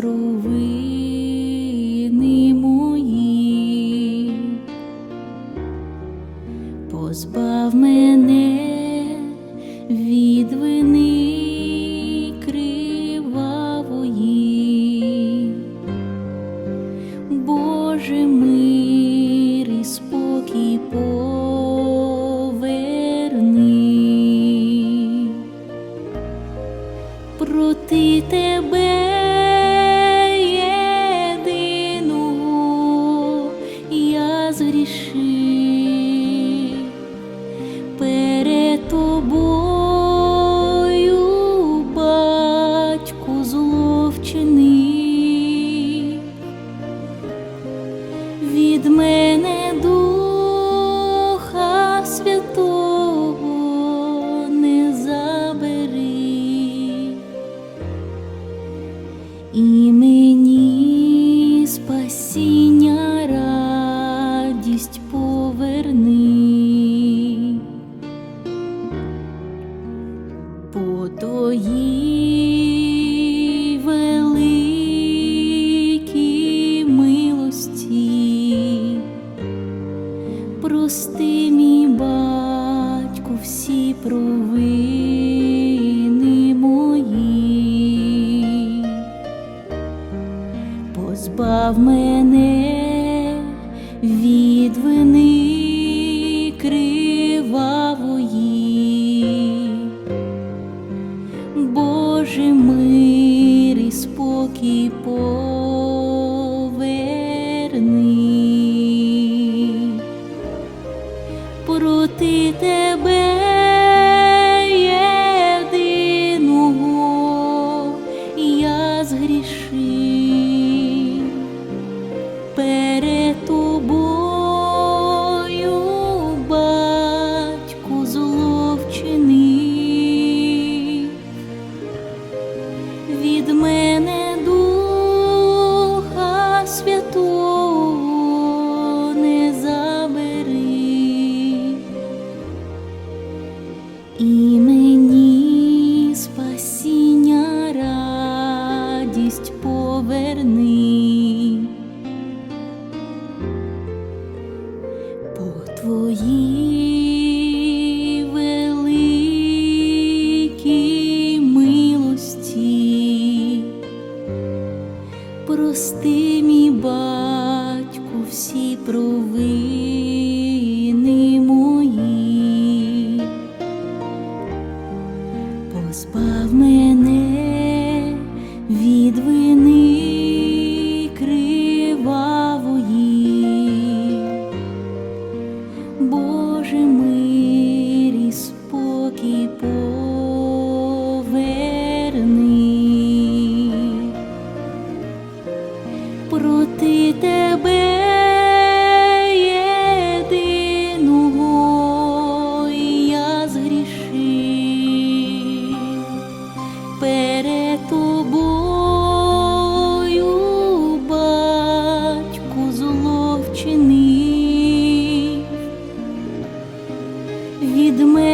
cruz. провини мої, позбав мене від вини кривавої, Боже мир і спокій. мене Духа Святого не забери і мені спасіння радість поверни по твоїй. прости, мій батьку, всі провини мої, позбав мене від. тебе єдиного я згрішив перед тобою, батьку зло від мене.